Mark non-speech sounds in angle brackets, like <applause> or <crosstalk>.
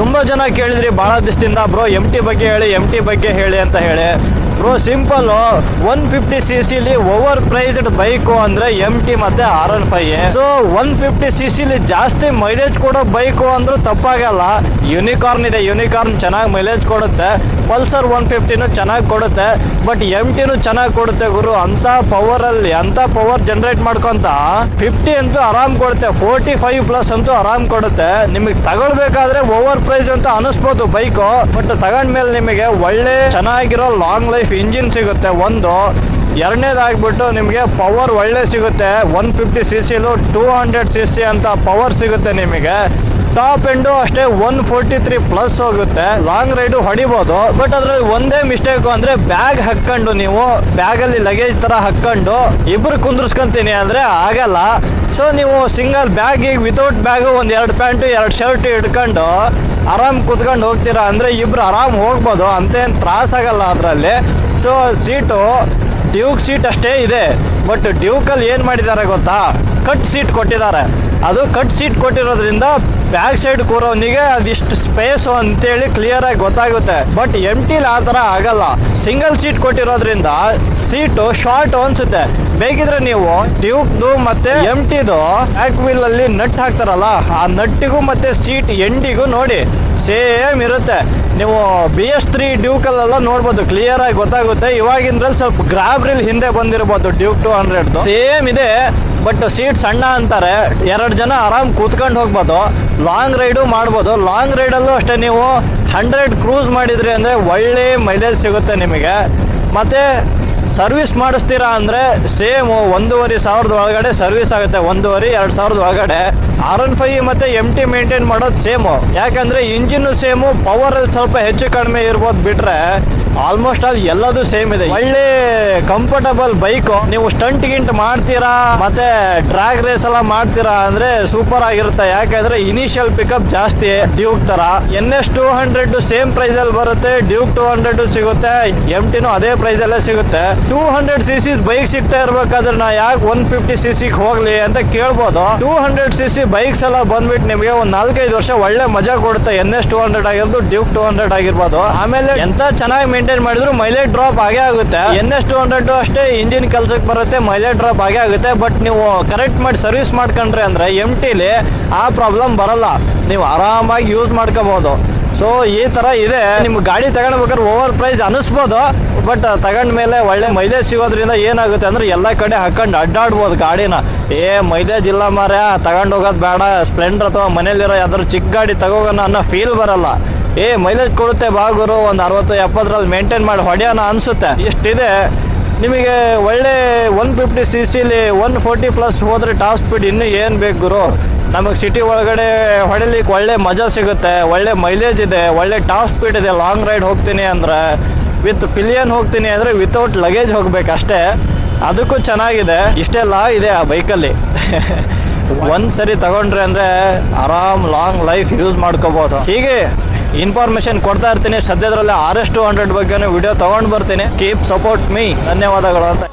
ತುಂಬಾ ಜನ ಕೇಳಿದ್ರಿ ಭಾಳ ದಿವಸದಿಂದ ಬ್ರೋ ಎಂ ಟಿ ಬಗ್ಗೆ ಹೇಳಿ ಎಂ ಟಿ ಬಗ್ಗೆ ಹೇಳಿ ಅಂತ ಹೇಳಿ. Bro simple one fifty C C over priced bike ಅಂದ್ರೆ ಎಂ ಟಿ ಮತ್ತೆ R N five so one fifty C C ಜಾಸ್ತಿ ಮೈಲೇಜ್ ಕೊಡೋ ಬೈಕು ಅಂದ್ರೂ ತಪ್ಪಾಗಲ್ಲ. ಯುನಿಕಾರ್ನ್ ಇದೆ ಯುನಿಕಾರ್ನ್ ಚೆನ್ನಾಗಿ ಮೈಲೇಜ್ ಕೊಡುತ್ತೆ. ಪಲ್ಸರ್ ಒನ್ ಫಿಫ್ಟಿನೂ ಚೆನ್ನಾಗಿ ಕೊಡುತ್ತೆ. ಬಟ್ ಎಂ ಟಿನೂ ಚೆನ್ನಾಗಿ ಕೊಡುತ್ತೆ ಗುರು. ಅಂತ ಪವರ್ ಅಲ್ಲಿ, ಅಂತ ಪವರ್ ಜನರೇಟ್ ಮಾಡ್ಕೊಂತ ಫಿಫ್ಟಿ ಅಂತೂ ಆರಾಮ್ ಕೊಡುತ್ತೆ. ಫೋರ್ಟಿ ಫೈವ್ ಪ್ಲಸ್ ಅಂತೂ ಆರಾಮ್ ಕೊಡುತ್ತೆ. ನಿಮಗೆ ತಗೊಳ್ಬೇಕಾದ್ರೆ ಓವರ್ ಪ್ರೈಸ್ ಅಂತ ಅನಿಸ್ಬೋದು ಬೈಕು ಬಟ್ ತಗೊಂಡ್ಮೇಲೆ ನಿಮಗೆ ಒಳ್ಳೆ ಚೆನ್ನಾಗಿರೋ ಲಾಂಗ್ ಲೈಫ್ ಇಂಜಿನ್ ಸಿಗುತ್ತೆ ಒಂದು, ಎರಡನೇದಾಗ್ಬಿಟ್ಟು ನಿಮಗೆ ಪವರ್ ಒಳ್ಳೆ ಸಿಗುತ್ತೆ. One fifty C C two hundred C C ಅಂತ ಪವರ್ ಸಿಗುತ್ತೆ ನಿಮಗೆ. ಟಾಪ್ ಎಂಡು ಅಷ್ಟೇ ಒನ್ ಫೋರ್ಟಿ ತ್ರೀ ಪ್ಲಸ್ ಹೋಗುತ್ತೆ. ಲಾಂಗ್ ರೈಡು ಹೊಡಿಬೋದು, ಬಟ್ ಅದ್ರಲ್ಲಿ ಒಂದೇ ಮಿಸ್ಟೇಕ್ ಅಂದ್ರೆ ಬ್ಯಾಗ್ ಹಾಕೊಂಡು ನೀವು, ಬ್ಯಾಗಲ್ಲಿ ಲಗೇಜ್ ತರ ಹಾಕೊಂಡು ಇಬ್ರು ಕುಂದ್ರಸ್ಕೊಂತೀನಿ ಅಂದ್ರೆ ಆಗಲ್ಲ. ಸೊ ನೀವು ಸಿಂಗಲ್ ಬ್ಯಾಗ್ ಈಗ ವಿತೌಟ್ ಬ್ಯಾಗು ಒಂದು ಎರಡು ಪ್ಯಾಂಟು, ಎರಡು ಶರ್ಟ್ ಇಟ್ಕೊಂಡು ಆರಾಮ್ ಕುತ್ಕೊಂಡು ಹೋಗ್ತೀರಾ ಅಂದ್ರೆ ಇಬ್ರು ಆರಾಮ್ ಹೋಗ್ಬೋದು, ಅಂತೇನು ತ್ರಾಸ ಆಗಲ್ಲ ಅದರಲ್ಲಿ. ಸೊ ಸೀಟು, ಡ್ಯೂಕ್ ಸೀಟ್ ಅಷ್ಟೇ ಇದೆ. ಬಟ್ ಡ್ಯೂಕಲ್ಲಿ ಏನು ಮಾಡಿದ್ದಾರೆ ಗೊತ್ತಾ? ಕಟ್ ಸೀಟ್ ಕೊಟ್ಟಿದ್ದಾರೆ. ಅದು ಕಟ್ ಸೀಟ್ ಕೊಟ್ಟಿರೋದ್ರಿಂದ ಬ್ಯಾಕ್ ಸೈಡ್ ಕೂರೋನಿಗೆ ಅದಿಷ್ಟು ಸ್ಪೇಸು ಅಂತೇಳಿ ಕ್ಲಿಯರ್ ಆಗಿ ಗೊತ್ತಾಗುತ್ತೆ. ಬಟ್ ಎಂ ಟಿಲಿ ಆ ಥರ ಆಗಲ್ಲ. ಸಿಂಗಲ್ ಸೀಟ್ ಕೊಟ್ಟಿರೋದ್ರಿಂದ ಸೀಟು ಶಾರ್ಟ್ ಅನ್ಸುತ್ತೆ. ಬೇಕಿದ್ರೆ ನೀವು ಡ್ಯೂಕ್ದು ಮತ್ತೆ ಎಂ ಟಿದು ಬ್ಯಾಕ್ ವೀಲ್ ಅಲ್ಲಿ ನಟ್ ಹಾಕ್ತಾರಲ್ಲ, ಆ ನಟ್ಟಿಗೂ ಮತ್ತೆ ಸೀಟ್ ಎಂಡಿಗೂ ನೋಡಿ. ಸೇಮ್ ಇರುತ್ತೆ. ನೀವು ಬಿ ಎಸ್ ತ್ರೀ ಡ್ಯೂಕಲ್ಲೆಲ್ಲ ನೋಡ್ಬೋದು ಕ್ಲಿಯರ್ ಆಗಿ ಗೊತ್ತಾಗುತ್ತೆ. ಇವಾಗಿಂದ್ರಲ್ಲಿ ಸ್ವಲ್ಪ ಗ್ರಾಬ್ರಿಲ್ ಹಿಂದೆ ಬಂದಿರ್ಬೋದು ಡ್ಯೂಕ್ ಟು ಹಂಡ್ರೆಡ್ ಸೇಮ್ ಇದೆ ಬಟ್ ಸೀಟ್ ಸಣ್ಣ ಅಂತಾರೆ. ಎರಡು ಜನ ಆರಾಮ್ ಕೂತ್ಕೊಂಡು ಹೋಗ್ಬೋದು. ಲಾಂಗ್ ರೈಡು ಮಾಡ್ಬೋದು. ಲಾಂಗ್ ರೈಡಲ್ಲೂ ಅಷ್ಟೇ ನೀವು ಹಂಡ್ರೆಡ್ ಕ್ರೂಸ್ ಮಾಡಿದ್ರಿ ಅಂದರೆ ಒಳ್ಳೆ ಮೈಲೇಜ್ ಸಿಗುತ್ತೆ ನಿಮಗೆ. ಮತ್ತು ಸರ್ವಿಸ್ ಮಾಡಿಸ್ತೀರಾ ಅಂದರೆ ಸೇಮು ಒಂದೂವರೆ ಸಾವಿರದ ಒಳಗಡೆ ಸರ್ವಿಸ್ ಆಗುತ್ತೆ, ಒಂದೂವರೆ, ಎರಡು ಸಾವಿರದ ಒಳಗಡೆ. ಆರ್ ಒನ್ ಫೈ ಮತ್ತು ಎಂ ಟಿ ಮೇಂಟೈನ್ ಮಾಡೋದು ಸೇಮು. ಯಾಕಂದರೆ ಇಂಜಿನ್ನು ಸೇಮು ಪವರಲ್ಲಿ ಸ್ವಲ್ಪ ಹೆಚ್ಚು ಕಡಿಮೆ ಇರ್ಬೋದು ಬಿಟ್ರೆ ಆಲ್ಮೋಸ್ಟ್ ಆಲ್ ಎಲ್ಲದೂ ಸೇಮ್ ಇದೆ. ಒಳ್ಳೆ ಕಂಫರ್ಟಬಲ್ ಬೈಕು ನೀವು ಸ್ಟಂಟ್ ಗಿಂಟ್ ಮಾಡ್ತೀರಾ ಮತ್ತೆ ಟ್ರ್ಯಾಕ್ ರೇಸ್ ಎಲ್ಲ ಮಾಡ್ತೀರಾ ಅಂದ್ರೆ ಸೂಪರ್ ಆಗಿರುತ್ತೆ. ಯಾಕಂದ್ರೆ ಇನಿಷಿಯಲ್ ಪಿಕಪ್ ಜಾಸ್ತಿ ಡ್ಯೂಕ್ ತರ. N S two hundred same price ಅಲ್ಲಿ ಬರುತ್ತೆ ಡ್ಯೂಕ್ ಟೂ ಹಂಡ್ರೆಡ್ ಸಿಗುತ್ತೆ ಎಂ ಟಿನೂ ಅದೇ ಪ್ರೈಸ್ ಅಲ್ಲೇ ಸಿಗುತ್ತೆ. Two hundred C C bike ಸಿಗ್ತಾ ಇರ್ಬೇಕಾದ್ರೆ ನಾ ಯಾಕೆ ಒನ್ ಫಿಫ್ಟಿ ಸಿ ಸಿ ಹೋಗ್ಲಿ ಅಂತ ಕೇಳ್ಬೋದು. Two hundred C C bikes ಎಲ್ಲ ಬಂದ್ಬಿಟ್ಟು ನಿಮಗೆ ಒಂದ್ ನಾಲ್ಕೈದು ವರ್ಷ ಒಳ್ಳೆ ಮಜಾ ಕೊಡುತ್ತೆ. ಎನ್ ಎಸ್ ಟೂ ಹಂಡ್ರೆಡ್ ಆಗಿರ್ಬೋದು ಡ್ಯೂಕ್ ಟೂ ಹಂಡ್ರೆಡ್ ಆಗಿರ್ಬೋದು. ಆಮೇಲೆ ಎಂತ ಚೆನ್ನಾಗಿ ಮೇಂಟೈನ್ ಮಾಡಿದ್ರು ಮೈಲೇಜ್ ಡ್ರಾಪ್ ಆಗೇ ಆಗುತ್ತೆ. ಎನ್ ಎಸ್ ಟೂ ಹಂಡ್ರೆಡ್ ಅಷ್ಟೇ ಇಂಜಿನ್ ಕೆಲ್ಸಕ್ಕೆ ಬರುತ್ತೆ ಮೈಲೇಜ್ ಡ್ರಾಪ್ ಆಗೇ ಆಗುತ್ತೆ. ಬಟ್ ನೀವು ಕರೆಕ್ಟ್ ಮಾಡಿ ಸರ್ವಿಸ್ ಮಾಡ್ಕೊಂಡ್ರೆ ಅಂದ್ರೆ ಎಂ ಟಿಲಿ ಆ ಪ್ರಾಬ್ಲಮ್ ಬರಲ್ಲ. ನೀವು ಆರಾಮಾಗಿ ಯೂಸ್ ಮಾಡ್ಕೋಬಹುದು ಸೊ ಈ ತರ ಇದೆ. ನಿಮ್ಗೆ ಗಾಡಿ ತಗೊಂಡ್ಬೇಕಾದ್ರೆ ಓವರ್ ಪ್ರೈಸ್ ಅನಿಸ್ಬೋದು ಬಟ್ ತಗೊಂಡ ಮೇಲೆ ಒಳ್ಳೆ ಮೈಲೇಜ್ ಸಿಗೋದ್ರಿಂದ ಏನಾಗುತ್ತೆ ಅಂದ್ರೆ ಎಲ್ಲ ಕಡೆ ಹಾಕೊಂಡು ಅಡ್ಡಾಡ್ಬೋದು ಗಾಡಿನ. ಏ ಮೈಲೇಜ್ ಇಲ್ಲ ಮಾರ ತಗೊಂಡು ಹೋಗೋದ್ ಬೇಡ ಸ್ಪ್ಲೆಂಡರ್ ಅಥವಾ ಮನೇಲಿರೋ ಯಾವ್ದಾದ್ರು ಚಿಕ್ಕ ಗಾಡಿ ತಗೋಗೋಣ ಅನ್ನೋ ಫೀಲ್ ಬರಲ್ಲ. ಏ ಮೈಲೇಜ್ ಕೊಡುತ್ತೆ ಬಾಗುರು ಒಂದು ಅರವತ್ತು ಎಪ್ಪತ್ತರಲ್ಲಿ ಮೇಂಟೈನ್ ಮಾಡಿ ಹೊಡೆಯೋಣ ಅನಿಸುತ್ತೆ. ಇಷ್ಟಿದೆ. ನಿಮಗೆ ಒಳ್ಳೆ ಒನ್ ಫಿಫ್ಟಿ ಸಿ ಸಿಲಿ ಒನ್ ಫೋರ್ಟಿ ಪ್ಲಸ್ ಹೋದರೆ ಟಾಪ್ ಸ್ಪೀಡ್ ಇನ್ನೂ ಏನು ಬೇಕು ಗುರು? ನಮಗೆ ಸಿಟಿ ಒಳಗಡೆ ಹೊಡಿಲಿಕ್ಕೆ ಒಳ್ಳೆ ಮಜಾ ಸಿಗುತ್ತೆ, ಒಳ್ಳೆ ಮೈಲೇಜ್ ಇದೆ, ಒಳ್ಳೆ ಟಾಪ್ ಸ್ಪೀಡ್ ಇದೆ ಲಾಂಗ್ ರೈಡ್ ಹೋಗ್ತೀನಿ ಅಂದರೆ ವಿತ್ ಪಿಲಿಯನ್ ಹೋಗ್ತೀನಿ ಅಂದರೆ ವಿತೌಟ್ ಲಗೇಜ್ ಹೋಗ್ಬೇಕು ಅಷ್ಟೇ. ಅದಕ್ಕೂ ಚೆನ್ನಾಗಿದೆ. ಇಷ್ಟೆಲ್ಲ ಇದೆ ಆ ಬೈಕಲ್ಲಿ <laughs> ಒಂದು ಸರಿ ತಗೊಂಡ್ರೆ ಅಂದರೆ ಆರಾಮ್ ಲಾಂಗ್ ಲೈಫ್ ಯೂಸ್ ಮಾಡ್ಕೋಬೋದು. ಹೀಗೆ ಇನ್ಫಾರ್ಮೇಶನ್ ಕೊಡ್ತಾ ಇರ್ತೀನಿ. ಸದ್ಯದ್ರಲ್ಲೇ ಆರ್ ಎಸ್ ಟು ಹಂಡ್ರೆಡ್ ಬಗ್ಗೆನೂ ವಿಡಿಯೋ ತಗೊಂಡು ಬರ್ತೀನಿ. ಕೀಪ್ ಸಪೋರ್ಟ್ ಮೀ ಧನ್ಯವಾದಗಳು ಅಂತ.